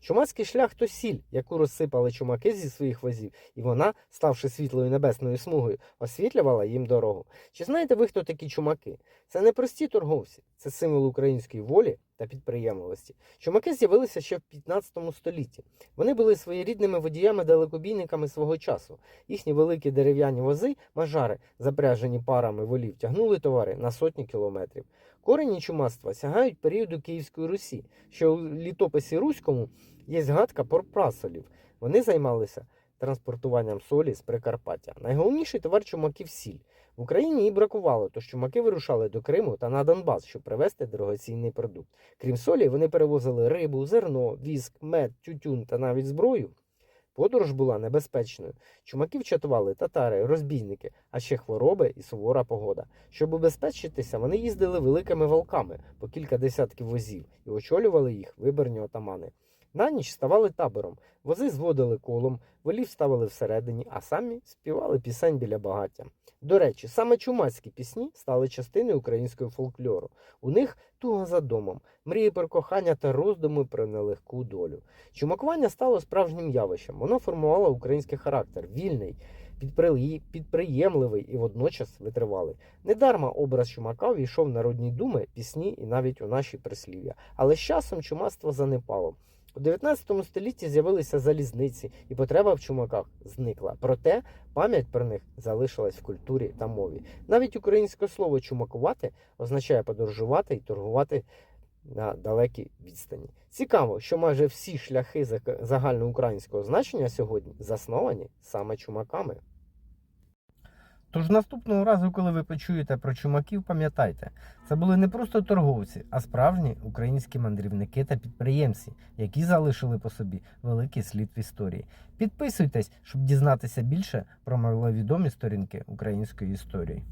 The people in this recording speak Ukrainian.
Чумацький шлях то сіль, яку розсипали чумаки зі своїх возів, і вона, ставши світлою небесною смугою, освітлювала їм дорогу. Чи знаєте ви, хто такі чумаки? Це не прості торговці, це символ української волі та підприємливості. Чумаки з'явилися ще в 15 столітті. Вони були своєрідними водіями-далекобійниками свого часу. Їхні великі дерев'яні вози, мажари, запряжені парами волів, тягнули товари на сотні кілометрів. Корені чумацтва сягають періоду Київської Русі, що у літописі Руському є згадка про прасолів. Вони займалися транспортуванням солі з Прикарпаття. Найголовніший товар чумаків сіль. В Україні її бракувало, тож чумаки вирушали до Криму та на Донбас, щоб привезти дорогоцінний продукт. Крім солі, вони перевозили рибу, зерно, віск, мед, тютюн та навіть зброю. Подорож була небезпечною. Чумаків чатували татари, розбійники, а ще хвороби і сувора погода. Щоб убезпечитися, вони їздили великими волками по кілька десятків возів і очолювали їх виборні отамани. На ніч ставали табором, вози зводили колом, волів ставили всередині, а самі співали пісень біля багаття. До речі, саме чумацькі пісні стали частиною українського фольклору. У них туга за домом, мрії про кохання та роздуми про нелегку долю. Чумакування стало справжнім явищем. Воно формувало український характер, вільний, підпри- підприємливий і водночас витривалий. Недарма образ чумака війшов в народні думи, пісні і навіть у наші прислів'я. Але з часом чумацтво занепало. У 19 столітті з'явилися залізниці, і потреба в чумаках зникла. Проте пам'ять про них залишилась в культурі та мові. Навіть українське слово чумакувати означає подорожувати і торгувати на далекій відстані. Цікаво, що майже всі шляхи загальноукраїнського значення сьогодні засновані саме чумаками. Тож наступного разу, коли ви почуєте про чумаків, пам'ятайте, це були не просто торговці, а справжні українські мандрівники та підприємці, які залишили по собі великий слід в історії. Підписуйтесь, щоб дізнатися більше про маловідомі сторінки української історії.